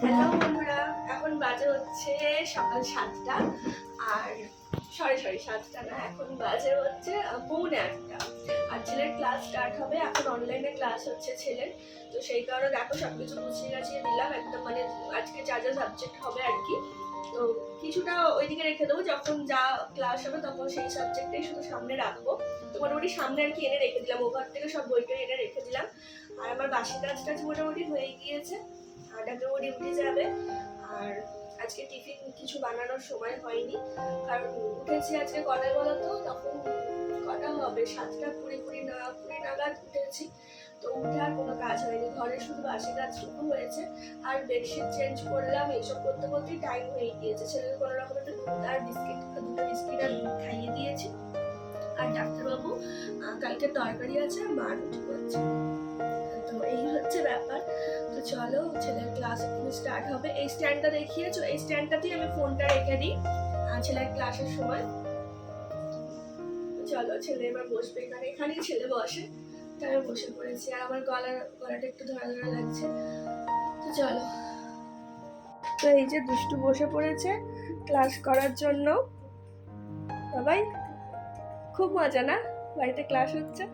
Hello বন্ধুরা, এখন বাজে হচ্ছে সকাল সাতটা। আর সরি সরি, সাতটা না, এখন বাজে হচ্ছে পৌনে আটটা আর ছেলের ক্লাস স্টার্ট হবে, এখন অনলাইনে ক্লাস হচ্ছে ছেলের। তো সেই কারণে দেখো সব কিছু গুছিয়ে গাছিয়ে দিলাম একদম মানে আজকে যা যা সাবজেক্ট হবে আর কি। তো কিছুটা ওইদিকে রেখে দেবো, যখন যা ক্লাস হবে তখন সেই সাবজেক্টটাই শুধু সামনে রাখব। তো মোটামুটি সামনে আর কি এনে রেখে দিলাম ওভার থেকে সব বইটা এনে রেখে দিলাম। আর আমার বাসি কাজ টাজ মোটামুটি হয়ে গিয়েছে। ডাক্তারবাবু ডিউটি যাবে। আর আজকে টিফিন কিছু বানানোর সময় হয়নি। কারণ উঠেছি আজকে কটায় বলো তো? তখন কটা হবে? সাতটা, কুড়ি কুড়ি না, কুড়ি নাগাদ উঠেছি। তো উঠে আর কোনো কাজ হয়নি। ঘরে শুধু বাসি কাজটুকু হয়েছে। আর বেডশিট চেঞ্জ করলাম। এইসব করতে করতেই টাইম হয়ে গিয়েছে। ছেলেকে কোনো রকম একটা দুধ আর বিস্কিট, দুটো বিস্কিট আর খাইয়ে দিয়েছি। আর ডাক্তারবাবু কালকে তরকারি আছে আর মা রুটি করছে। তো এই হচ্ছে ব্যাপার। তো চলো ছেলের ক্লাস স্টার্ট হবে। এই স্ট্যান্ডটা দেখিয়েছো এই স্ট্যান্ডটাতেই আমি ফোনটা রেখে দিই ছেলের ক্লাসের সময়। চলো ছেলে এবার বসবে এখানে। এখানেই ছেলে বসে। তাই বসে পড়েছি। আর আমার গলার, গলাটা একটু ধরা ধরা লাগছে। তো চলো। তো এই যে দুষ্টু বসে পড়েছে ক্লাস করার জন্য। সবাই খুব মজা না? বাড়িতে ক্লাস হচ্ছে।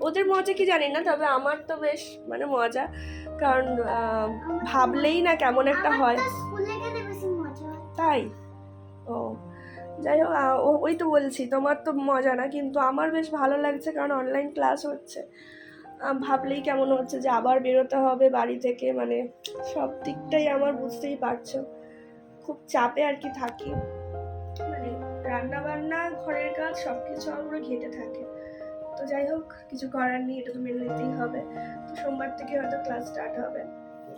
ওদের মজা কি জানি না তবে আমার তো বেশ মানে মজা। কারণ ভাবলেই না কেমন একটা হয়। তাই? ও যাই হোক ও- ওই তো বলছি তোমার তো মজা না কিন্তু আমার বেশ ভালো লাগছে কারণ অনলাইন ক্লাস হচ্ছে। ভাবলেই কেমন হচ্ছে যে আবার বেরোতে হবে বাড়ি থেকে মানে সব দিকটাই আমার বুঝতেই পারছ। খুব চাপে আর কি থাকি। মানে রান্না বান্না ঘরের কাজ সব কিছু আমার ঘেটে থাকে। তো যাই হোক, কিছু করার নেই, এটা তো মেনে নিতেই হবে। তো সোমবার থেকে হয়তো ক্লাস স্টার্ট হবে।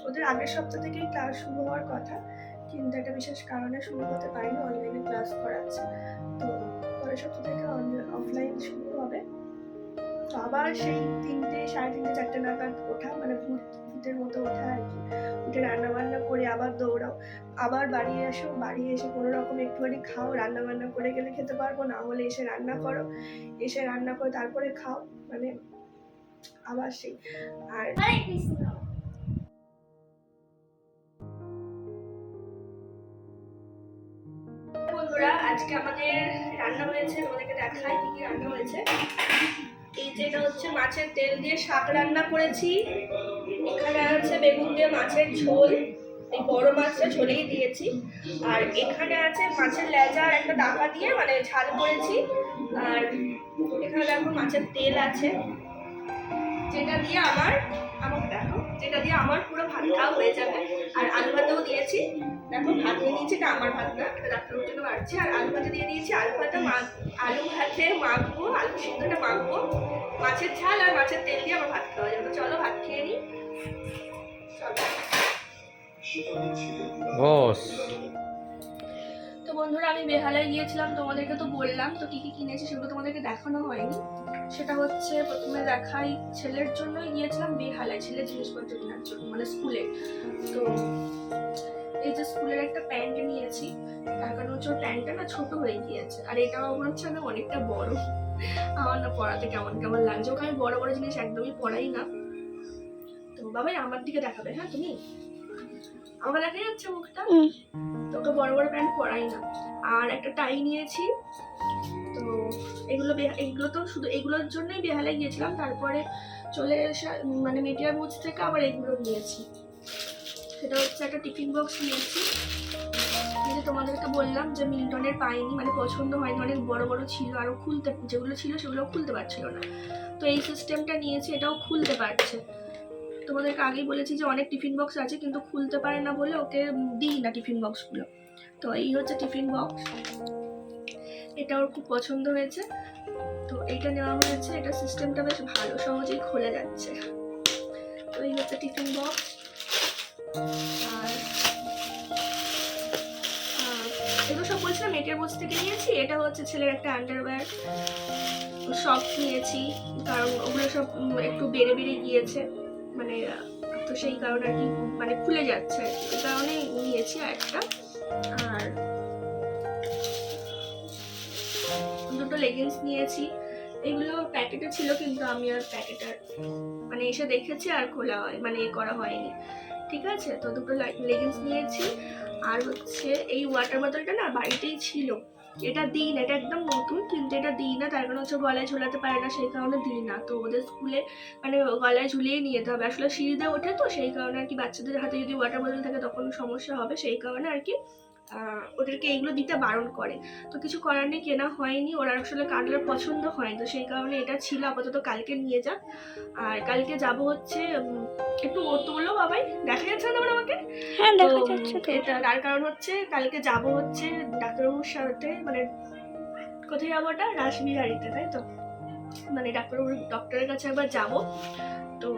ওদের আগের সপ্তাহ থেকেই ক্লাস শুরু হওয়ার কথা, কিন্তু একটা বিশেষ কারণে শুরু হতে পারিনি অনলাইনে ক্লাস করাচ্ছে। তো পরের সপ্তাহ থেকে অফলাইন শুরু হবে। তো আবার সেই তিনটে, সাড়ে তিনটে, চারটে নাগাদ ওঠা মানে ভূত ভূতের মতো ওঠা আর কি। উঠে রান্না বান্না করে আবার দৌড়াও। আবার বাড়ি এসো, বাড়ি এসে কোনো রকম একটুখানি খাও রান্না বান্না করে গেলে খেতে পারব, না হলে এসে রান্না করো। এসে রান্না করে তারপরে খাও মানে আবার সেই। আর আজকে আমাদের রান্না হয়েছে, তোমাদেরকে দেখায় কি কি রান্না হয়েছে। এই যেটা হচ্ছে মাছের তেল দিয়ে শাক রান্না করেছি। এখানে হচ্ছে বেগুন দিয়ে মাছের ঝোল। এই বড় মাছটা ঝোলেই দিয়েছি। আর এখানে আছে মাছের লেজা আর একটা ডাকা দিয়ে মানে ঝাল করেছি। আর এখানে দেখো মাছের তেল আছে। যেটা দিয়ে আমার, আমাকে দেখো, যেটা দিয়ে আমার পুরো ভাত খাওয়া হয়ে যাবে। আর আলু ভাতেও দিয়েছি। দেখো ভাত নিয়ে নিয়েছি, এটা আমার ভাত না, এটা ডাক্তারের জন্য বাড়ছে। আর আলু ভাতে দিয়ে দিয়েছি, আলু ভাতে মা- আলু ভাতে মাখবো, আলু সিদ্ধটা মাখবো। মাছের ঝাল আর মাছের তেল দিয়ে আমার ভাত খাওয়া যাবে। চলো ভাত খেয়ে নিই। চলো। বস। তো বন্ধুরা, আমি বেহালায় গিয়েছিলাম, তোমাদেরকে তো বললাম, তো কী কী কিনেছি সেগুলো তোমাদেরকে দেখানো হয়নি। সেটা হচ্ছে প্রথমে দেখাই ছেলের জন্যই গিয়েছিলাম বেহালায়, ছেলের জিনিসপত্র কেনার জন্য মানে স্কুলে। তো এই যে স্কুলের একটা প্যান্ট নিয়েছি, তার কারণ হচ্ছে প্যান্টটা না ছোট হয়ে গিয়েছে, আর এটাও মনে হচ্ছে না অনেকটা বড়। আমার না পড়াতে কেমন কেমন লাগছে, ওকে আমি বড় বড় জিনিস একদমই পড়াই না। তো বাবাই আমার দিকে দেখাবে হ্যাঁ তুমি? আমাকে দেখা যাচ্ছে মুখটা। তোকে বড় বড় প্যান্ট পরাই না। আর একটা টাই নিয়েছি। তো এগুলো এগুলো তো শুধু এগুলোর জন্যই বেহালায় গিয়েছিলাম। তারপরে চলে এসে মানে মিডিয়া বুথ থেকে আবার এগুলো নিয়েছি। সেটা হচ্ছে একটা টিফিন বক্স নিয়েছি। যে তোমাদেরকে বললাম যে মিল্টনের পাইনি মানে পছন্দ হয়নি অনেক বড় বড় ছিল আরও খুলতে যেগুলো ছিল সেগুলো খুলতে পারছিল না। তো এই সিস্টেমটা নিয়েছি এটাও খুলতে পারছে। তোমাদেরকে আগেই বলেছি যে অনেক টিফিন বক্স আছে, কিন্তু খুলতে পারে না বলে ওকে দিই না টিফিন বক্সগুলো। তো এই হচ্ছে টিফিন বক্স। এটা ওর খুব পছন্দ হয়েছে। তো এইটা নেওয়া হয়েছে। এটা সিস্টেমটা বেশ ভালো, সহজেই খুলে যাচ্ছে। তো এই হচ্ছে টিফিন বক্স। আর এগুলো সব বলছিলাম বক্স থেকে নিয়েছি। এটা হচ্ছে ছেলের একটা আন্ডারওয়্যার সব নিয়েছি, কারণ ওগুলো সব একটু বেড়ে বেড়ে গিয়েছে। মানে তো সেই কারণে আর কি মানে খুলে যাচ্ছে। কি কারণে নিয়েছি একটা আর দুটো লেগিংস নিয়েছি। এগুলো প্যাকেটে ছিল, কিন্তু আমি আর প্যাকেট আর মানে এসে দেখেছি আর খোলা হয় মানে এ করা হয়নি। ঠিক আছে? তো দুটো লেগিংস নিয়েছি। আর হচ্ছে এই ওয়াটার বোতলটা না বাড়িতেই ছিল। এটা দিই না, এটা একদম নতুন, কিন্তু এটা দিই না। তার কারণে হচ্ছে গলায় ঝোলাতে পারে না, সেই কারণে দিই না। তো ওদের স্কুলে মানে গলায় ঝুলিয়ে নিয়ে যেতে হবে। আসলে সিঁড়িতে ওঠে তো, সেই কারণে আর কি বাচ্চাদের হাতে যদি ওয়াটার বোতল থাকে তখন সমস্যা হবে। সেই কারণে আর কি ওদেরকে এইগুলো দিতে বারণ করে। তো কিছু করার নেই কেনা হয়নি। ওরা আসলে কাটলার পছন্দ হয় তো সেই কারণে এটা ছিল আপাতত কালকে নিয়ে যাক। আর কালকে যাব হচ্ছে একটু ও তোলো বাবাই দেখা যাচ্ছে না তোমার আমাকে? হ্যাঁ দেখা যাচ্ছে এটা তার কারণ হচ্ছে কালকে যাব হচ্ছে ডাক্তারবাবুর সাথে মানে কোথায় যাব ওটা? রাসবিহারিতে তাই তো? মানে ডাক্তারবাবুর ডক্টরের কাছে একবার যাব। তো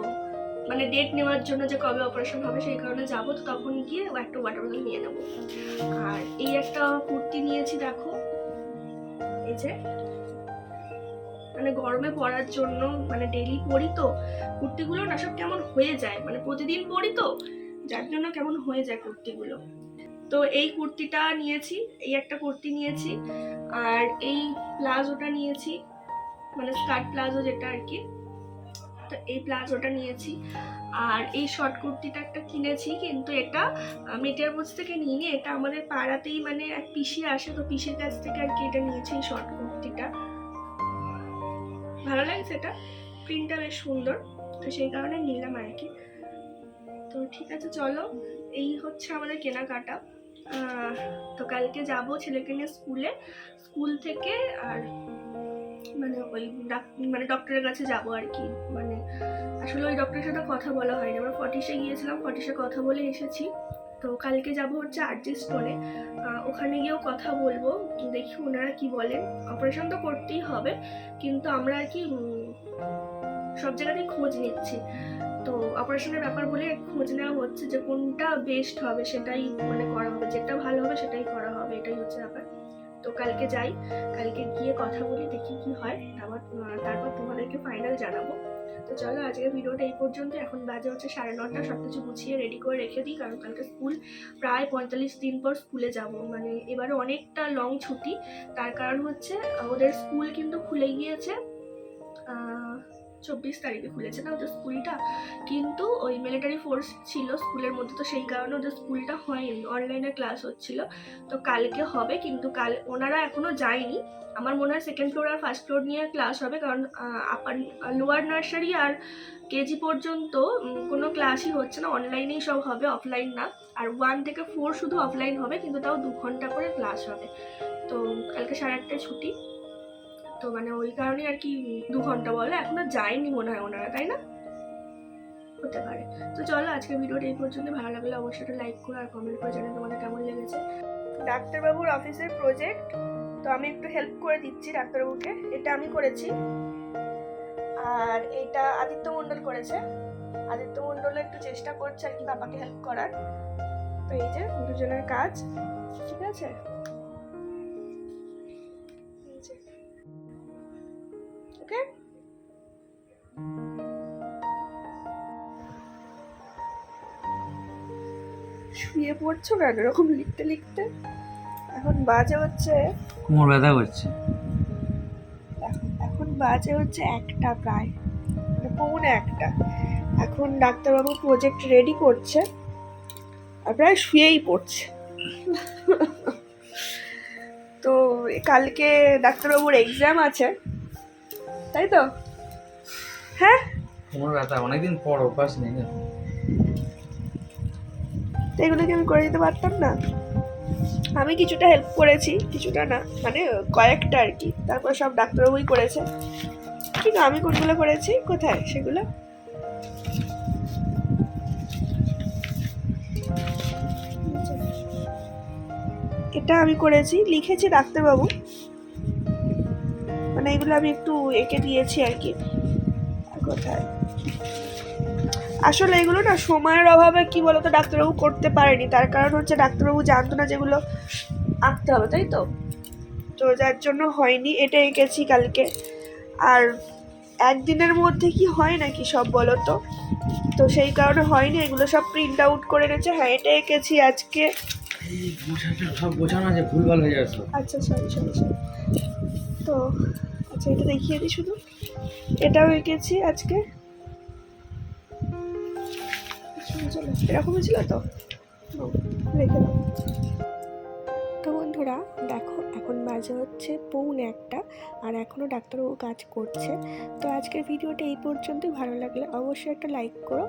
মানে ডেট নেওয়ার জন্য যে কবে অপারেশন হবে সেই কারণে যাব, তো তখন গিয়ে একটা ওয়াটার বোতল নিয়ে নেব। আর এই একটা কুর্তি নিয়েছি দেখো। এই যে মানে গরমে পরার জন্য মানে ডেলি পরি তো, কুর্তিগুলো না সব কেমন হয়ে যায় মানে প্রতিদিন পরি তো, যার জন্য কেমন হয়ে যায় কুর্তিগুলো। তো এই কুর্তিটা নিয়েছি, এই একটা কুর্তি নিয়েছি, আর এই প্লাজোটা নিয়েছি মানে স্কার্ট প্লাজো যেটা আর কি। তো এই প্লাজোটা নিয়েছি। আর এই শর্ট কুর্তিটা একটা কিনেছি, কিন্তু এটা মেটিয়ার বুঝ থেকে নিইনি, এটা আমাদের পাড়াতেই মানে এক পিসি আসে, তো পিসির কাছ থেকে আর কি এটা নিয়েছি এই শর্ট কুর্তিটা। ভালো লাগছে এটা? প্রিন্টটা বেশ সুন্দর, তো সেই কারণে নিলাম আর কি। তো ঠিক আছে, চলো, এই হচ্ছে আমাদের কেনাকাটা। তো কালকে যাব ছেলেকে নিয়ে স্কুলে, স্কুল থেকে আর মানে ওই মানে ডক্টরের কাছে যাব আর কি। মানে আসলে ওই ডক্টরের সাথে কথা বলা হয়নি। আমরা ফটিশে গিয়েছিলাম, ফটিশে কথা বলে এসেছি। তো কালকে যাব হচ্ছে আরজি স্টোনে ওখানে গিয়েও কথা বলব, দেখি ওনারা কি বলেন। অপারেশন তো করতেই হবে, কিন্তু আমরা আর কি সব জায়গাতেই খোঁজ নিচ্ছি। তো অপারেশনের ব্যাপার বলে খোঁজ নেওয়া হচ্ছে যে কোনটা বেস্ট হবে সেটাই মানে করা হবে। যেটা ভালো হবে সেটাই করা হবে, এটাই হচ্ছে ব্যাপার। তো কালকে যাই কালকে গিয়ে কথা বলি দেখি কি হয়। তারপর তারপর তোমাদেরকে ফাইনাল জানাব। তো চলো আজকের ভিডিওটা এই পর্যন্ত এখন বাজে হচ্ছে সাড়ে নটা সব কিছু গুছিয়ে রেডি করে রেখে দিই কারণ কালকে স্কুল প্রায় পঁয়তাল্লিশ দিন পর স্কুলে যাব। মানে এবারে অনেকটা লং ছুটি। তার কারণ হচ্ছে ওদের স্কুল কিন্তু খুলে গিয়েছে চব্বিশ তারিখে খুলেছে। না, ওদের স্কুলটা কিন্তু ওই মিলিটারি ফোর্স ছিল স্কুলের মধ্যে, তো সেই কারণে ওদের স্কুলটা হয়নি। অনলাইনে ক্লাস হচ্ছিল। তো কালকে হবে, কিন্তু কাল, ওনারা এখনও যায়নি। আমার মনে হয় সেকেন্ড ফ্লোর আর ফার্স্ট ফ্লোর নিয়ে ক্লাস হবে, কারণ আপার লোয়ার নার্সারি আর কেজি পর্যন্ত কোনো ক্লাসই হচ্ছে না। অনলাইনেই সব হবে অফলাইন না। আর ওয়ান থেকে ফোর শুধু অফলাইন হবে, কিন্তু তাও দু ঘণ্টা করে ক্লাস হবে। তো কালকে সাড়ে আটটায় ছুটি। তো মানে ওই কারণে আর কি দু ঘণ্টা বলে। এখনও যায়নি মনে হয় ওনারা তাই না? হতে পারে। তো চলো আজকের ভিডিওটা এই পর্যন্ত। ভালো লাগলে অবশ্যই একটা লাইক করো আর কমেন্ট করে জানাও তোমাদের কেমন লেগেছে। ডাক্তারবাবুর অফিসের প্রজেক্ট তো আমি একটু হেল্প করে দিচ্ছি ডাক্তারবাবুকে। এটা আমি করেছি। আর এটা আদিত্য মণ্ডল করেছে। আদিত্য মণ্ডল একটু চেষ্টা করছে আর কি বাবাকে হেল্প করার। তো এই যে দুজনের কাজ। ঠিক আছে? ওকে? শুয়ে পড়ছো কেন এরকম লিখতে লিখতে? এখন বাজে হচ্ছে কোমর ব্যথা করছে। এখন বাজে হচ্ছে একটা প্রায়। মানে পৌনে একটা। এখন ডাক্তারবাবু প্রজেক্ট রেডি করছে আর প্রায় শুয়েই পড়ছে। তো কালকে ডাক্তারবাবুর এক্সাম আছে। তাই তো? হ্যাঁ? কোমর ব্যথা অনেকদিন পর অভ্যাস নেই না? এগুলো কি আমি করে দিতে পারতাম না। আমি কিছুটা হেল্প করেছি কিছুটা না মানে কয়েকটা আর কি। তারপর সব ডাক্তারবাবুই করেছে। কিন্তু আমি কোনগুলো করেছি? কোথায় সেগুলো? এটা আমি করেছি লিখেছি ডাক্তারবাবু। মানে এগুলো আমি একটু এঁকে দিয়েছি আর কি। কোথায়? আসলে এগুলো না সময়ের অভাবে কি বলতো ডাক্তারবাবু করতে পারেনি। তার কারণ হচ্ছে ডাক্তারবাবু জানতো না যেগুলো আঁকতে হবে তাই তো? তো যার জন্য হয়নি এটা এঁকেছি কালকে। আর একদিনের মধ্যে কি হয় নাকি সব বলো তো? তো সেই কারণে হয়নি এগুলো সব প্রিন্ট আউট করে এনেছে। হ্যাঁ এটা এঁকেছি আজকে। সব গোছানো আছে ভুলভাল হয়ে সব আচ্ছা সরি সরি সরি তো আচ্ছা এটা দেখিয়ে দিই শুধু। এটাও এঁকেছি আজকে। এরকমই ছিল তো? রেখে দাও। তো বন্ধুরা, দেখো, এখন বাজে হচ্ছে পৌনে একটা, আর এখনও ডাক্তারবাবু কাজ করছে। তো আজকের ভিডিওটা এই পর্যন্তই। ভালো লাগলে অবশ্যই একটা লাইক করো।